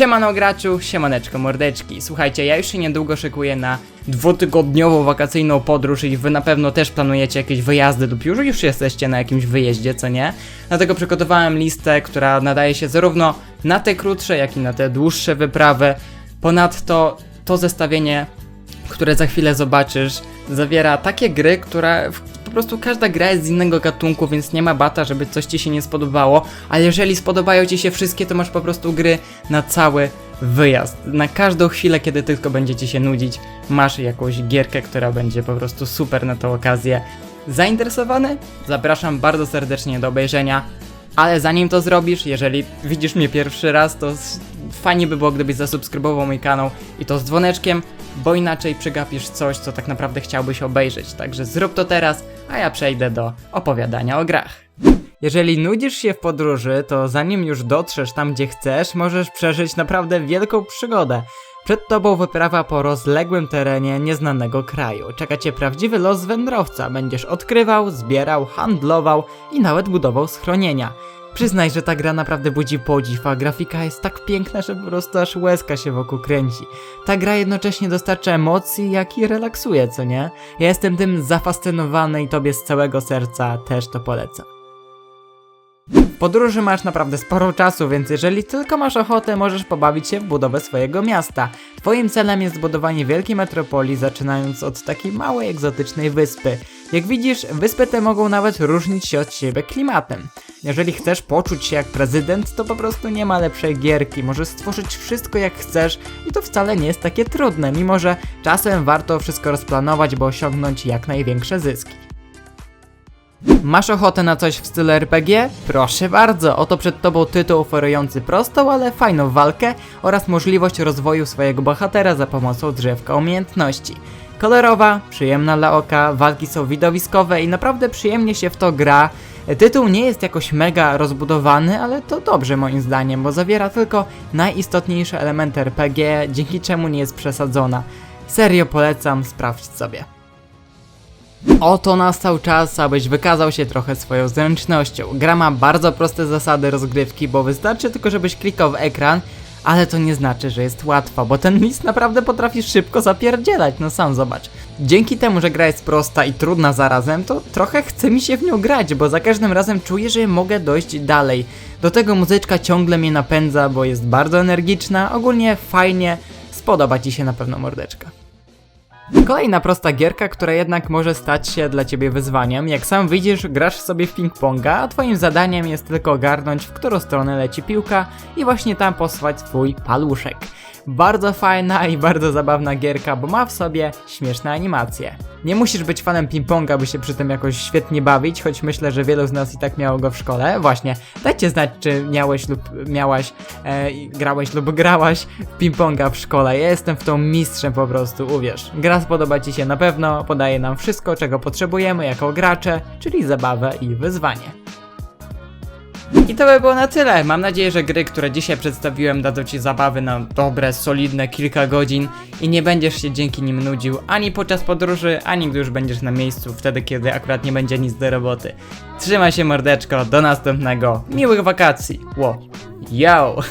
Siemano graczu, siemaneczko mordeczki. Słuchajcie, ja już się niedługo szykuję na dwutygodniową wakacyjną podróż i wy na pewno też planujecie jakieś wyjazdy lub już, już jesteście na jakimś wyjeździe, co nie? Dlatego przygotowałem listę, która nadaje się zarówno na te krótsze, jak i na te dłuższe wyprawy. Ponadto to zestawienie które za chwilę zobaczysz, zawiera takie gry, które po prostu każda gra jest z innego gatunku, więc nie ma bata, żeby coś ci się nie spodobało, ale jeżeli spodobają ci się wszystkie, to masz po prostu gry na cały wyjazd. Na każdą chwilę, kiedy tylko będzie ci się nudzić, masz jakąś gierkę, która będzie po prostu super na tą okazję. Zainteresowany? Zapraszam bardzo serdecznie do obejrzenia. Ale zanim to zrobisz, jeżeli widzisz mnie pierwszy raz, to fajnie by było, gdybyś zasubskrybował mój kanał i to z dzwoneczkiem, bo inaczej przegapisz coś, co tak naprawdę chciałbyś obejrzeć. Także zrób to teraz, a ja przejdę do opowiadania o grach. Jeżeli nudzisz się w podróży, to zanim już dotrzesz tam, gdzie chcesz, możesz przeżyć naprawdę wielką przygodę. Przed tobą wyprawa po rozległym terenie nieznanego kraju. Czeka cię prawdziwy los wędrowca. Będziesz odkrywał, zbierał, handlował i nawet budował schronienia. Przyznaj, że ta gra naprawdę budzi podziw, a grafika jest tak piękna, że po prostu aż łezka się wokół kręci. Ta gra jednocześnie dostarcza emocji, jak i relaksuje, co nie? Ja jestem tym zafascynowany i tobie z całego serca też to polecam. Podróży masz naprawdę sporo czasu, więc jeżeli tylko masz ochotę, możesz pobawić się w budowę swojego miasta. Twoim celem jest zbudowanie wielkiej metropolii, zaczynając od takiej małej, egzotycznej wyspy. Jak widzisz, wyspy te mogą nawet różnić się od siebie klimatem. Jeżeli chcesz poczuć się jak prezydent, to po prostu nie ma lepszej gierki. Możesz stworzyć wszystko jak chcesz i to wcale nie jest takie trudne, mimo że czasem warto wszystko rozplanować, by osiągnąć jak największe zyski. Masz ochotę na coś w stylu RPG? Proszę bardzo, oto przed tobą tytuł oferujący prostą, ale fajną walkę oraz możliwość rozwoju swojego bohatera za pomocą drzewka umiejętności. Kolorowa, przyjemna dla oka, walki są widowiskowe i naprawdę przyjemnie się w to gra. Tytuł nie jest jakoś mega rozbudowany, ale to dobrze moim zdaniem, bo zawiera tylko najistotniejsze elementy RPG, dzięki czemu nie jest przesadzona. Serio polecam, sprawdź sobie. Oto nastał czas, abyś wykazał się trochę swoją zręcznością. Gra ma bardzo proste zasady rozgrywki, bo wystarczy tylko, żebyś klikał w ekran, ale to nie znaczy, że jest łatwo, bo ten list naprawdę potrafi szybko zapierdzielać, no sam zobacz. Dzięki temu, że gra jest prosta i trudna zarazem, to trochę chce mi się w nią grać, bo za każdym razem czuję, że mogę dojść dalej. Do tego muzyczka ciągle mnie napędza, bo jest bardzo energiczna, ogólnie fajnie, spodoba ci się na pewno mordeczka. Kolejna prosta gierka, która jednak może stać się dla ciebie wyzwaniem. Jak sam widzisz, grasz sobie w ping-ponga, a twoim zadaniem jest tylko ogarnąć, w którą stronę leci piłka i właśnie tam posłać twój paluszek. Bardzo fajna i bardzo zabawna gierka, bo ma w sobie śmieszne animacje. Nie musisz być fanem ping-ponga, by się przy tym jakoś świetnie bawić, choć myślę, że wielu z nas i tak miało go w szkole. Właśnie, dajcie znać, czy miałeś lub miałaś, e, grałeś lub grałaś w ping-ponga w szkole. Ja jestem w tą mistrzem po prostu, uwierz. Gra spodoba Ci się na pewno, podaje nam wszystko, czego potrzebujemy jako gracze, czyli zabawę i wyzwanie. I to by było na tyle. Mam nadzieję, że gry, które dzisiaj przedstawiłem, dadzą Ci zabawy na dobre, solidne kilka godzin i nie będziesz się dzięki nim nudził ani podczas podróży, ani gdy już będziesz na miejscu, wtedy kiedy akurat nie będzie nic do roboty. Trzymaj się mordeczko, do następnego. Miłych wakacji. Ło. Yo!